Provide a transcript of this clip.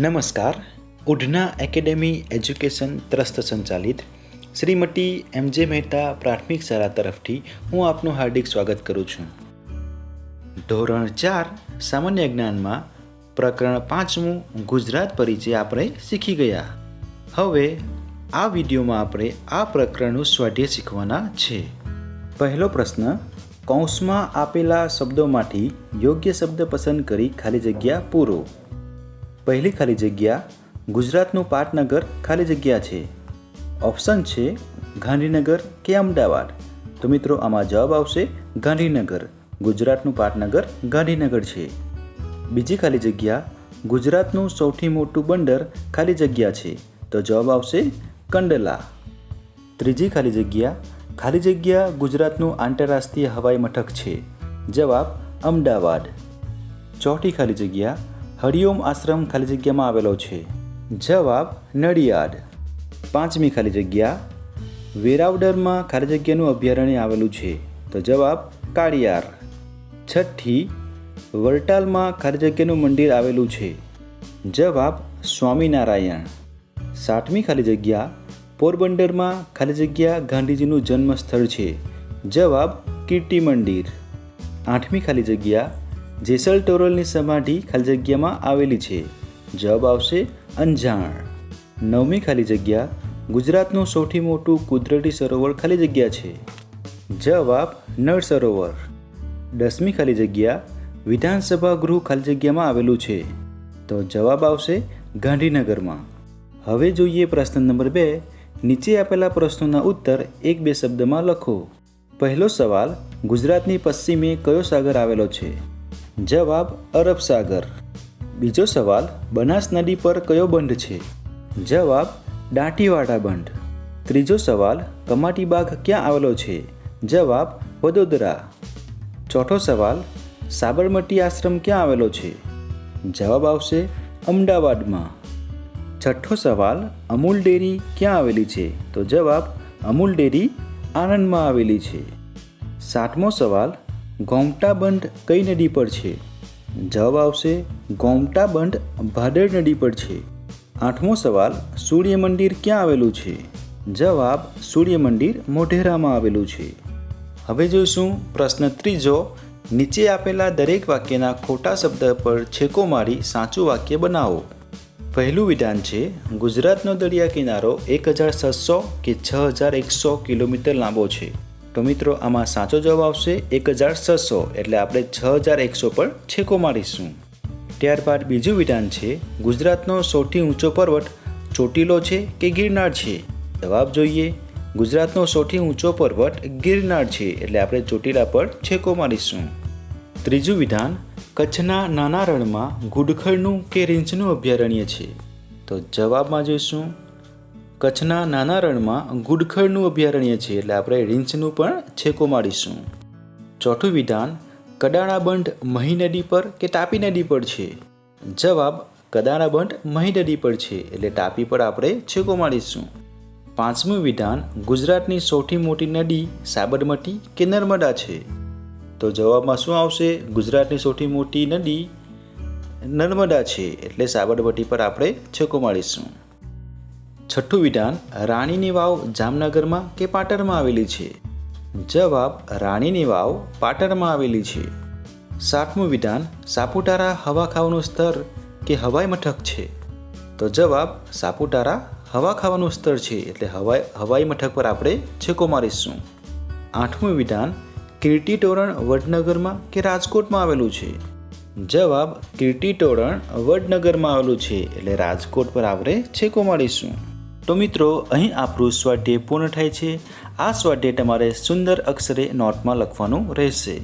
નમસ્કાર. ઉઢના academy education trust સંચાલિત શ્રીમતી એમ જે મહેતા પ્રાથમિક શાળા તરફથી હું આપનું હાર્દિક સ્વાગત કરું છું. ધોરણ ચાર, સામાન્ય જ્ઞાનમાં પ્રકરણ પાંચમું, ગુજરાત પરિચય આપણે શીખી ગયા. હવે આ વિડીયોમાં આપણે આ પ્રકરણનું સ્વાધ્યાય શીખવાના છે. પહેલો પ્રશ્ન, કૌંસમાં આપેલા શબ્દોમાંથી યોગ્ય શબ્દ પસંદ કરી ખાલી જગ્યા પૂરો. પહેલી ખાલી જગ્યા ગુજરાતનું પાટનગર ખાલી જગ્યા છે. ઓપ્શન છે ગાંધીનગર કે અમદાવાદ. તો મિત્રો આમાં જવાબ આવશે ગાંધીનગર. ગુજરાતનું પાટનગર ગાંધીનગર છે. બીજી ખાલી જગ્યા ગુજરાતનું સૌથી મોટું બંદર ખાલી જગ્યા છે. તો જવાબ આવશે કંડલા. ત્રીજી ખાલી જગ્યા ખાલી જગ્યા ગુજરાતનું આંતરરાષ્ટ્રીય હવાઈ મથક છે. જવાબ અમદાવાદ. ચોથી ખાલી જગ્યા હરિઓમ આશ્રમ ખાલી જગ્યામાં આવેલો છે. જવાબ, નડિયાદ. પાંચમી ખાલી જગ્યા. વેરાવડરમાં ખાલી જગ્યાનું અભયારણ્ય આવેલું છે. તો જવાબ, કાળિયાર. છઠ્ઠી વરટાલમાં ખાલી જગ્યાનું મંદિર આવેલું છે. જવાબ, સ્વામિનારાયણ. સાતમી ખાલી જગ્યા. પોરબંદરમાં ખાલી જગ્યા ગાંધીજીનું જન્મસ્થળ છે. જવાબ કીર્તિ મંદિર આઠમી ખાલી જગ્યા. જેસલ ટોરલની સમાધિ ખાલી જગ્યામાં આવેલી છે. જવાબ આવશે અંજાણ. નવમી ખાલી જગ્યા, ગુજરાતનું સૌથી મોટું કુદરતી સરોવર ખાલી જગ્યા છે. જવાબ, નળ સરોવર. દસમી ખાલી જગ્યા, વિધાનસભા ગૃહ ખાલી જગ્યામાં આવેલું છે. તો જવાબ આવશે ગાંધીનગરમાં. હવે જોઈએ પ્રશ્ન નંબર બે. નીચે આપેલા પ્રશ્નોના ઉત્તર એક બે શબ્દમાં લખો. પહેલો સવાલ, ગુજરાતની પશ્ચિમે કયો સાગર આવેલો છે? જવાબ અરબ સાગર. બીજો સવાલ, બનાસ નદી પર કયો બંધ છે? જવાબ, દાંટીવાડા બંધ. ત્રીજો સવાલ કમાટીબાગ ક્યાં આવેલો છે? જવાબ, વડોદરા. ચોથો સવાલ, સાબરમતી આશ્રમ ક્યાં આવેલો છે? જવાબ આવશે, અમદાવાદમાં. છઠ્ઠો સવાલ, અમૂલ ડેરી ક્યાં આવેલી છે? તો જવાબ, અમૂલ ડેરી આણંદમાં આવેલી છે. સાતમો સવાલ ગોમટા બંધ કઈ નદી પર છે? જવાબ આવશે, ગોમટા બંધ ભાદર નદી પર છે. આઠમો સવાલ, સૂર્ય મંદિર ક્યાં આવેલું છે? જવાબ, સૂર્ય મંદિર મોઢેરામાં આવેલું છે. હવે જોઈશું પ્રશ્ન ત્રીજો, નીચે આપેલા દરેક વાક્યના ખોટા શબ્દ પર છેકો મારી સાચું વાક્ય બનાવો. પહેલું વિધાન છે, ગુજરાતનો દરિયા કિનારો એક હજાર સાતસો કે છ હજાર એકસો કિલોમીટર લાંબો છે. તો મિત્રો, આમાં સાચો જવાબ આવશે એક હજાર છસો એટલે આપણે છ હજાર એકસો પર છેકો મારીશું. ત્યારબાદ બીજું વિધાન છે, ગુજરાતનો સૌથી ઊંચો પર્વત ચોટીલો છે કે ગિરનાર છે? જવાબ જોઈએ. ગુજરાતનો સૌથી ઊંચો પર્વત ગિરનાર છે, એટલે આપણે ચોટીલા પર છેકો મારીશું. ત્રીજું વિધાન, કચ્છના નાના રણમાં ગુડખરનું કે રીંછનું અભયારણ્ય છે? તો જવાબમાં જોઈશું કચ્છના નાના રણમાં ગુડખરનું અભયારણ્ય છે એટલે આપણે રીંછનું પણ છેકો મારીશું. ચોથું વિધાન કડાણાબંધ મહી નદી પર કે તાપી નદી પર છે? જવાબ કડાણાબંધ મહી નદી પર છે એટલે તાપી પર આપણે છેકો મારીશું. પાંચમું વિધાન, ગુજરાતની સૌથી મોટી નદી સાબરમતી કે નર્મદા છે? તો જવાબમાં શું આવશે? ગુજરાતની સૌથી મોટી નદી નર્મદા છે એટલે સાબરમતી પર આપણે છેકો મારીશું. છઠ્ઠું વિધાન રાણીની વાવ જામનગરમાં કે પાટણમાં આવેલી છે? જવાબ, રાણીની વાવ પાટણમાં આવેલી છે. સાતમું વિધાન, સાપુતારા હવા ખાવાનું સ્તર કે હવાઈ મથક છે? તો જવાબ, સાપુતારા હવા ખાવાનું સ્તર છે, એટલે હવાઈ હવાઈ મથક પર આપણે છેકો મારીશું. આઠમું વિધાન, કીર્તિ તોરણ વડનગરમાં કે રાજકોટમાં આવેલું છે? જવાબ, કીર્તિ તોરણ વડનગરમાં આવેલું છે, એટલે રાજકોટ પર આપણે છેકો મારીશું. તો મિત્રો, અહીં આપણું સ્વાધ્યાય પૂર્ણ થાય છે. આ સ્વાધ્યાય તમારે સુંદર અક્ષરે નોટમાં લખવાનું રહેશે.